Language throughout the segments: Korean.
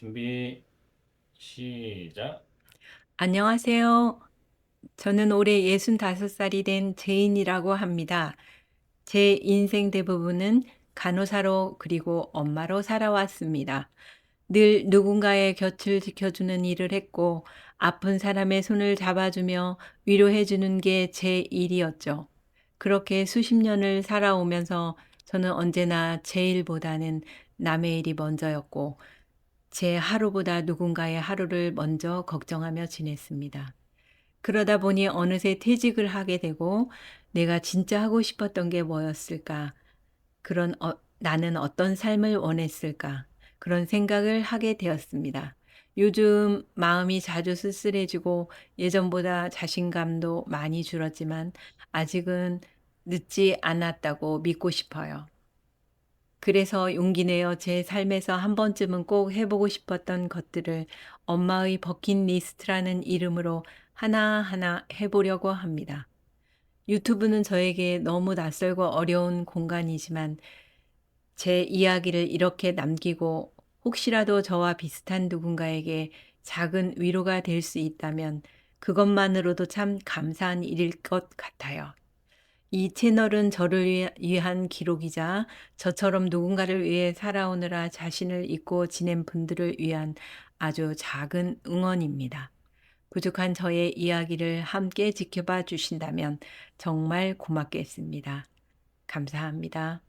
준비 시작. 안녕하세요. 저는 올해 65살이 된 제인이라고 합니다. 제 인생 대부분은 간호사로 그리고 엄마로 살아왔습니다. 늘 누군가의 곁을 지켜주는 일을 했고 아픈 사람의 손을 잡아주며 위로해주는 게 제 일이었죠. 그렇게 수십 년을 살아오면서 저는 언제나 제 일보다는 남의 일이 먼저였고 제 하루보다 누군가의 하루를 먼저 걱정하며 지냈습니다. 그러다 보니 어느새 퇴직을 하게 되고 내가 진짜 하고 싶었던 게 뭐였을까? 그런 어, 나는 어떤 삶을 원했을까? 그런 생각을 하게 되었습니다. 요즘 마음이 자주 쓸쓸해지고 예전보다 자신감도 많이 줄었지만 아직은 늦지 않았다고 믿고 싶어요. 그래서 용기 내어 제 삶에서 한 번쯤은 꼭 해보고 싶었던 것들을 엄마의 버킷리스트라는 이름으로 하나하나 해보려고 합니다. 유튜브는 저에게 너무 낯설고 어려운 공간이지만 제 이야기를 이렇게 남기고 혹시라도 저와 비슷한 누군가에게 작은 위로가 될 수 있다면 그것만으로도 참 감사한 일일 것 같아요. 이 채널은 저를 위한 기록이자 저처럼 누군가를 위해 살아오느라 자신을 잊고 지낸 분들을 위한 아주 작은 응원입니다. 부족한 저의 이야기를 함께 지켜봐 주신다면 정말 고맙겠습니다. 감사합니다.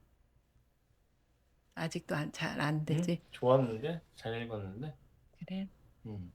아직도 잘안 응? 되지? 좋았는데 잘 읽었는데. 그래. 음.